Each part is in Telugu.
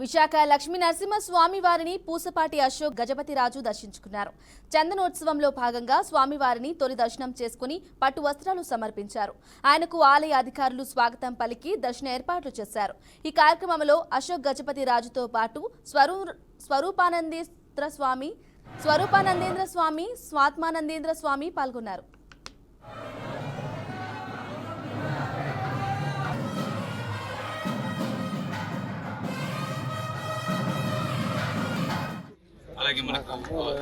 విశాఖ లక్ష్మీ నరసింహస్వామి వారిని పూసపాటి అశోక్ గజపతిరాజు దర్శించుకున్నారు. చందనోత్సవంలో భాగంగా స్వామివారిని తొలి దర్శనం చేసుకుని పట్టు వస్త్రాలు సమర్పించారు. ఆయనకు ఆలయ అధికారులు స్వాగతం పలికి దర్శన ఏర్పాట్లు చేశారు. ఈ కార్యక్రమంలో అశోక్ గజపతి రాజుతో పాటు స్వరూ స్వరూపానందేంద్ర స్వామి స్వరూపానందేంద్ర స్వామి స్వాత్మానందేంద్ర స్వామి పాల్గొన్నారు. అలాగే మనకు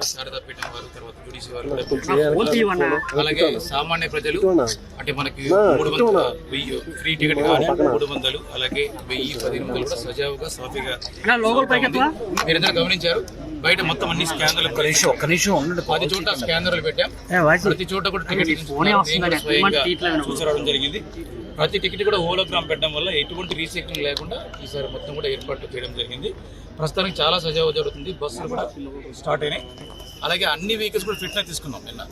శారదా పీఠం వారు తర్వాత జుడిషి వారు కూడా అలాగే సామాన్య ప్రజలు అంటే మనకి మూడు వందల వెయ్యి ఫ్రీ టికెట్ కానీ మూడు వందలు అలాగే వెయ్యి పదిహేను వందలు కూడా సజావుగా సాఫీగా మీరందరూ గమనించారు. బయట మొత్తం అన్ని స్కానర్లు కనీసం ఉండండి. పది చోట్ల స్కానర్లు పెట్టాం. ప్రతి చోట కూడా టికెట్ వినకూడదు. చూసరావడం జరిగింది. ప్రతి టికెట్ కూడా హోలోగ్రామ్ పెట్టడం వల్ల ఎటువంటి రీసైక్లింగ్ లేకుండా ఈసారి మొత్తం కూడా ఏర్పాట్లు చేయడం జరిగింది. ప్రస్తుతానికి చాలా సజావు జరుగుతుంది. బస్సులు కూడా స్టార్ట్ అయినాయి. అలాగే అన్ని వెహికల్స్ కూడా ఫిట్నెస్ తీసుకున్నాం నిన్న.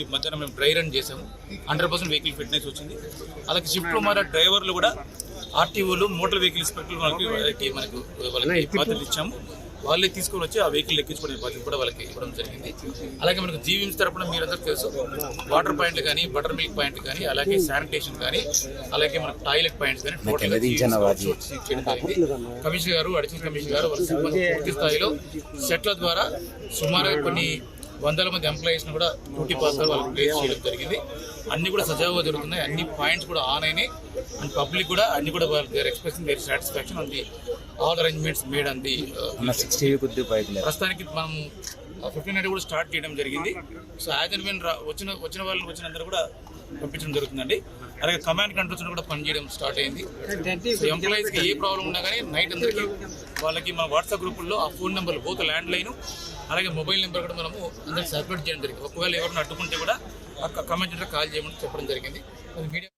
ఈ మధ్యాహ్నం మేము డ్రై రన్ చేసాము హండ్రెడ్ పర్సెంట్ వెహికల్ ఫిట్నెస్ వచ్చింది. అలాగే షిఫ్ట్లో మారే డ్రైవర్లు కూడా ఆర్టీఓలు మోటార్ వెహికల్ ఇన్స్పెక్టర్లు వాళ్ళకి వాళ్ళకి మనకు వాళ్ళకి బాధ్యతలు ఇచ్చాము. వాళ్ళే తీసుకొని వచ్చి ఆ వెహికల్ ఎక్కించుకునే బాధ్యత కూడా వాళ్ళకి ఇవ్వడం జరిగింది. అలాగే మనకు జీవీఎంస్ తరపున మీరందరూ తెలుసు వాటర్ పాయింట్లు కానీ బటర్ మిల్క్ పాయింట్ కానీ అలాగే శానిటేషన్ కానీ అలాగే మనకు టాయిలెట్ పాయింట్స్ కానీ టోటల్ కమిషనర్ గారు అడిషనల్ కమిషనర్ గారు పూర్తి స్థాయిలో సెట్ల ద్వారా సుమారుగా కొన్ని వందల మంది ఎంప్లాయీస్ కూడా డ్యూటీ పాస్టర్ వాళ్ళకి ప్లేస్ చేయడం జరిగింది. అన్ని కూడా సజావుగా జరుగుతున్నాయి. అన్ని పాయింట్స్ కూడా ఆన్ అయినాయి. అండ్ పబ్లిక్ కూడా అన్ని కూడా వాళ్ళు their expressing their satisfaction on the all arrangements made on the sixty కొద్ది పైకి లేదు. ప్రస్తుతానికి మనం ఫిఫ్టీన్ హండ్రెడ్ కూడా స్టార్ట్ చేయడం జరిగింది. సో యాజ్ అండ్ వెన్ వచ్చిన వచ్చిన వాళ్ళని వచ్చిన అందరూ కూడా పంపించడం జరుగుతుందండి. అలాగే కమాండ్ కంట్రోల్స్ కూడా పనిచేయడం స్టార్ట్ అయింది. ఎంప్లాయీస్కి ఏ ప్రాబ్లం ఉన్నా కానీ నైట్ అందరికీ వాళ్ళకి మన వాట్సాప్ గ్రూపుల్లో ఆ phone number both land line అలాగే మొబైల్ నెంబర్ కూడా మనము అందరికి సర్క్యులేట్ చేయడం జరిగింది. ఒకవేళ ఎవరిని అడ్డుకుంటే కూడా ఆ కాల్ చేయమని చెప్పడం జరిగింది. మీడియా